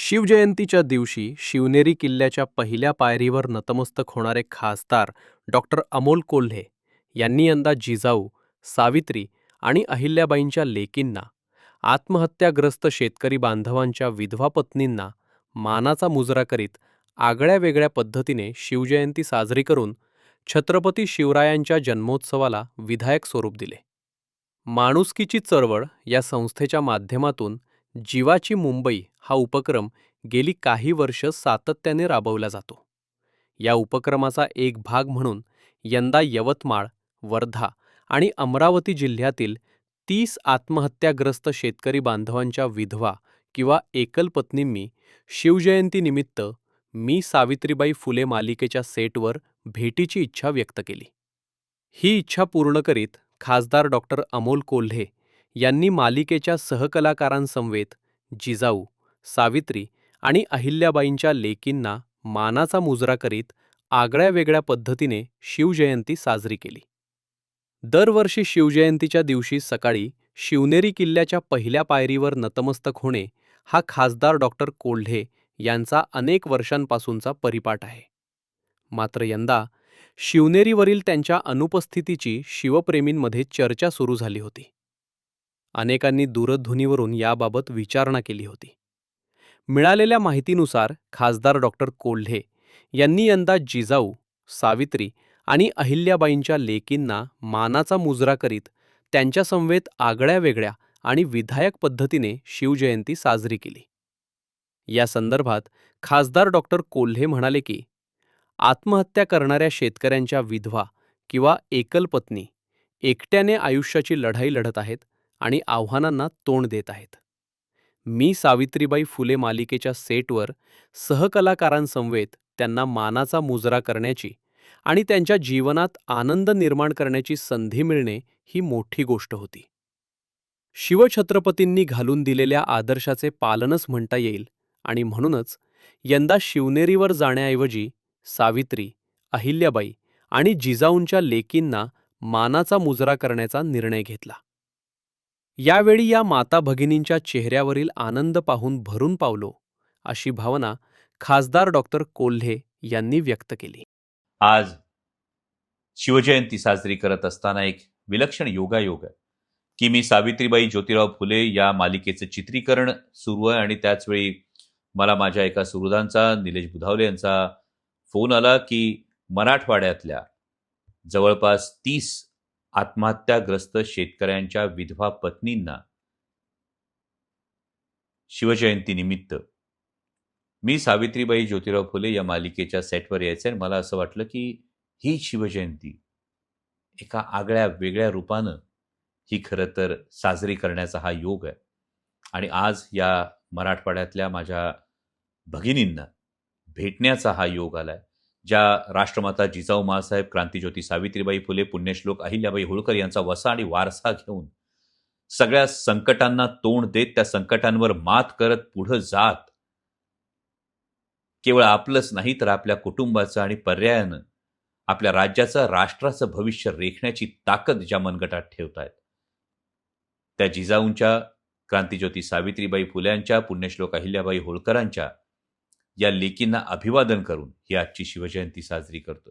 शिवजयंतीच्या दिवशी शिवनेरी किल्ल्याच्या पहिल्या पायरीवर नतमस्तक होणारे खासदार डॉक्टर अमोल कोल्हे यांनी यंदा जिजाऊ सावित्री आणि अहिल्याबाईंच्या लेकींना आत्महत्याग्रस्त शेतकरी बांधवांच्या विधवा पत्नींना मानाचा मुजरा करीत आगळ्या वेगळ्या पद्धतीने शिवजयंती साजरी करून छत्रपती शिवरायांच्या जन्मोत्सवाला विधायक स्वरूप दिले. माणुसकीची चळवळ या संस्थेच्या माध्यमातून जीवाची मुंबई हा उपक्रम गेली काही वर्ष सातत्याने राबवला जातो. या उपक्रमाचा एक भाग म्हणून यंदा यवतमाळ वर्धा आणि अमरावती जिल्ह्यातील तीस आत्महत्याग्रस्त शेतकरी बांधवांच्या विधवा किंवा एकलपत्नींनी शिवजयंतीनिमित्त मी सावित्रीबाई फुले मालिकेच्या सेटवर भेटीची इच्छा व्यक्त केली. ही इच्छा पूर्ण करीत खासदार डॉक्टर अमोल कोल्हे यांनी मालिकेच्या सहकलाकारांसमवेत जिजाऊ सावित्री आणि अहिल्याबाईंच्या लेकींना मानाचा मुजरा करीत आगळ्या वेगळ्या पद्धतीने शिवजयंती साजरी केली. दरवर्षी शिवजयंतीच्या दिवशी सकाळी शिवनेरी किल्ल्याच्या पहिल्या पायरीवर नतमस्तक होणे हा खासदार डॉक्टर कोल्हे यांचा अनेक वर्षांपासूनचा परिपाठ आहे. मात्र यंदा शिवनेरीवरील त्यांच्या अनुपस्थितीची शिवप्रेमींमध्ये चर्चा सुरू झाली होती. अनेकांनी दूरध्वनीवरून याबाबत विचारणा केली होती. मिळालेल्या माहितीनुसार खासदार डॉक्टर कोल्हे यांनी यंदा जिजाऊ सावित्री आणि अहिल्याबाईंच्या लेकींना मानाचा मुजरा करीत त्यांच्यासमवेत आगळ्या वेगळ्या आणि विधायक पद्धतीने शिवजयंती साजरी केली. या संदर्भात खासदार डॉक्टर कोल्हे म्हणाले की आत्महत्या करणाऱ्या शेतकऱ्यांच्या विधवा किंवा एकल पत्नी एकट्याने आयुष्याची लढाई लढत आहेत आणि आव्हानांना तोंड देत आहेत. मी सावित्रीबाई फुले मालिकेच्या सेटवर सहकलाकारांसमवेत त्यांना मानाचा मुजरा करण्याची आणि त्यांच्या जीवनात आनंद निर्माण करण्याची संधी मिळणे ही मोठी गोष्ट होती. शिवछत्रपतींनी घालून दिलेल्या आदर्शाचे पालनच म्हणता येईल आणि म्हणूनच यंदा शिवनेरीवर जाण्याऐवजी सावित्री अहिल्याबाई आणि जिजाऊंच्या लेकींना मानाचा मुजरा करण्याचा निर्णय घेतला. यावेळी या माता भगिनींच्या चेहऱ्यावरील आनंद पाहून भरून पावलो अशी भावना खासदार डॉक्टर कोल्हे यांनी व्यक्त केली. आज शिवजयंती साजरी करत असताना एक विलक्षण योगायोग आहे की मी सावित्रीबाई ज्योतिराव फुले या मालिकेचं चित्रीकरण सुरू आहे आणि त्याचवेळी मला माझ्या एका सुहृदांचा निलेश बुधावले यांचा फोन आला की मराठवाड्यातल्या जवळपास तीस आत्महत्याग्रस्त शेतकऱ्यांच्या विधवा पत्नींना. शिवजयंतीनिमित्त मी सावित्रीबाई ज्योतिराव फुले या मालिकेच्या सेटवर यायचं आणि मला असं वाटलं की ही शिवजयंती एका आगळ्या वेगळ्या रूपानं ही खरं तर साजरी करण्याचा हा योग आहे. आणि आज या मराठवाड्यातल्या माझ्या भगिनींना भेटण्याचा हा योग आलाय. ज्या राष्ट्रमाता जिजाऊ माँसाहेब क्रांतीज्योती सावित्रीबाई फुले पुण्यश्लोक अहिल्याबाई होळकर यांचा वसा आणि वारसा घेऊन सगळ्या संकटांना तोंड देत त्या संकटांवर मात करत पुढं जात केवळ आपलंच नाही तर आपल्या कुटुंबाचं आणि पर्यायानं आपल्या राज्याचं राष्ट्राचं भविष्य रेखण्याची ताकद ज्या मनगटात ठेवतायत. त्या जिजाऊंच्या क्रांतीज्योती सावित्रीबाई फुल्यांच्या पुण्यश्लोक अहिल्याबाई होळकरांच्या या लेकींना अभिवादन करून ही आजची शिवजयंती साजरी करतोय.